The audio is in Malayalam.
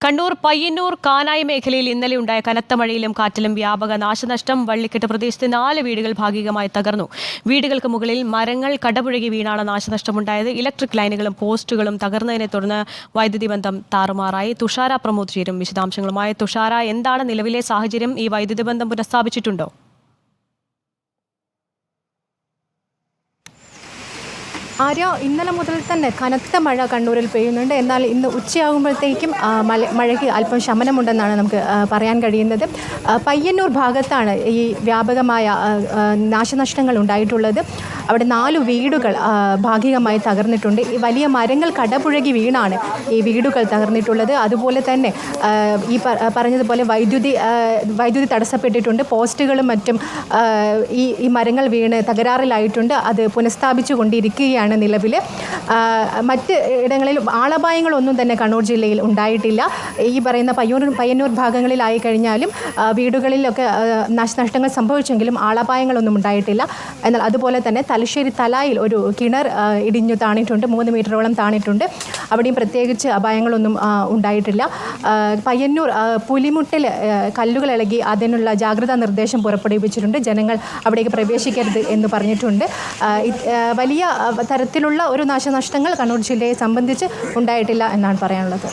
കണ്ണൂർ പയ്യന്നൂർ കാനായി മേഖലയിൽ ഇന്നലെ ഉണ്ടായ കനത്ത മഴയിലും കാറ്റിലും വ്യാപക നാശനഷ്ടം വള്ളിക്കെട്ട് പ്രദേശത്തെ നാല് വീടുകൾ ഭാഗികമായി തകർന്നു. വീടുകൾക്ക് മുകളിൽ മരങ്ങൾ കടപുഴകി വീണാണ് നാശനഷ്ടമുണ്ടായത്. ഇലക്ട്രിക് ലൈനുകളും പോസ്റ്റുകളും തകർന്നതിനെ തുടർന്ന് വൈദ്യുതി ബന്ധം താറുമാറായി. തുഷാര പ്രമോദ് ചേരും വിശദാംശങ്ങളുമായി. തുഷാര എന്താണ് നിലവിലെ സാഹചര്യം? ഈ വൈദ്യുതി ബന്ധം പുനഃസ്ഥാപിച്ചിട്ടുണ്ടോ? ആര്യ ഇന്നലെ മുതൽ തന്നെ കനത്ത മഴ കണ്ണൂരിൽ പെയ്യുന്നുണ്ട്. എന്നാൽ ഇന്ന് ഉച്ചയാകുമ്പോഴത്തേക്കും മല- മഴയ്ക്ക് അല്പം ശമനമുണ്ടെന്നാണ് നമുക്ക് പറയാൻ കഴിയുന്നത്. പയ്യന്നൂർ ഭാഗത്താണ് ഈ വ്യാപകമായ നാശനഷ്ടങ്ങൾ ഉണ്ടായിട്ടുള്ളത്. അവിടെ നാല് വീടുകൾ ഭാഗികമായി തകർന്നിട്ടുണ്ട്. ഈ വലിയ മരങ്ങൾ കടപുഴകി വീണാണ് ഈ വീടുകൾ തകർന്നിട്ടുള്ളത്. അതുപോലെ തന്നെ ഈ പറഞ്ഞതുപോലെ വൈദ്യുതി വൈദ്യുതി തടസ്സപ്പെട്ടിട്ടുണ്ട്. പോസ്റ്റുകളും മറ്റും ഈ ഈ മരങ്ങൾ വീണ് തകരാറിലായിട്ടുണ്ട്. അത് പുനഃസ്ഥാപിച്ചു കൊണ്ടിരിക്കുകയാണ് നിലവിൽ. മറ്റ് ഇടങ്ങളിൽ ആളപായങ്ങളൊന്നും തന്നെ കണ്ണൂർ ജില്ലയിൽ ഉണ്ടായിട്ടില്ല. ഈ പറയുന്ന പയ്യൂർ പയ്യന്നൂർ ഭാഗങ്ങളിലായി കഴിഞ്ഞാലും വീടുകളിലൊക്കെ നാശനഷ്ടങ്ങൾ സംഭവിച്ചെങ്കിലും ആളപായങ്ങളൊന്നും ഉണ്ടായിട്ടില്ല. എന്നാൽ അതുപോലെ തന്നെ തലശ്ശേരി തലായിൽ ഒരു കിണർ ഇടിഞ്ഞു താണിട്ടുണ്ട്. മൂന്ന് മീറ്ററോളം താണിട്ടുണ്ട്. അവിടെയും പ്രത്യേകിച്ച് അപായങ്ങളൊന്നും ഉണ്ടായിട്ടില്ല. പയ്യന്നൂർ പുലിമുട്ടിൽ കല്ലുകൾ ഇളകി അതിനുള്ള ജാഗ്രതാ നിർദ്ദേശം പുറപ്പെടുവിച്ചിട്ടുണ്ട്. ജനങ്ങൾ അവിടേക്ക് പ്രവേശിക്കരുത് എന്ന് പറഞ്ഞിട്ടുണ്ട്. വലിയ തരത്തിലുള്ള ഒരു നാശനഷ്ടങ്ങൾ കണ്ണൂർ ജില്ലയെ സംബന്ധിച്ച് ഉണ്ടായിട്ടില്ല എന്നാണ് പറയാനുള്ളത്.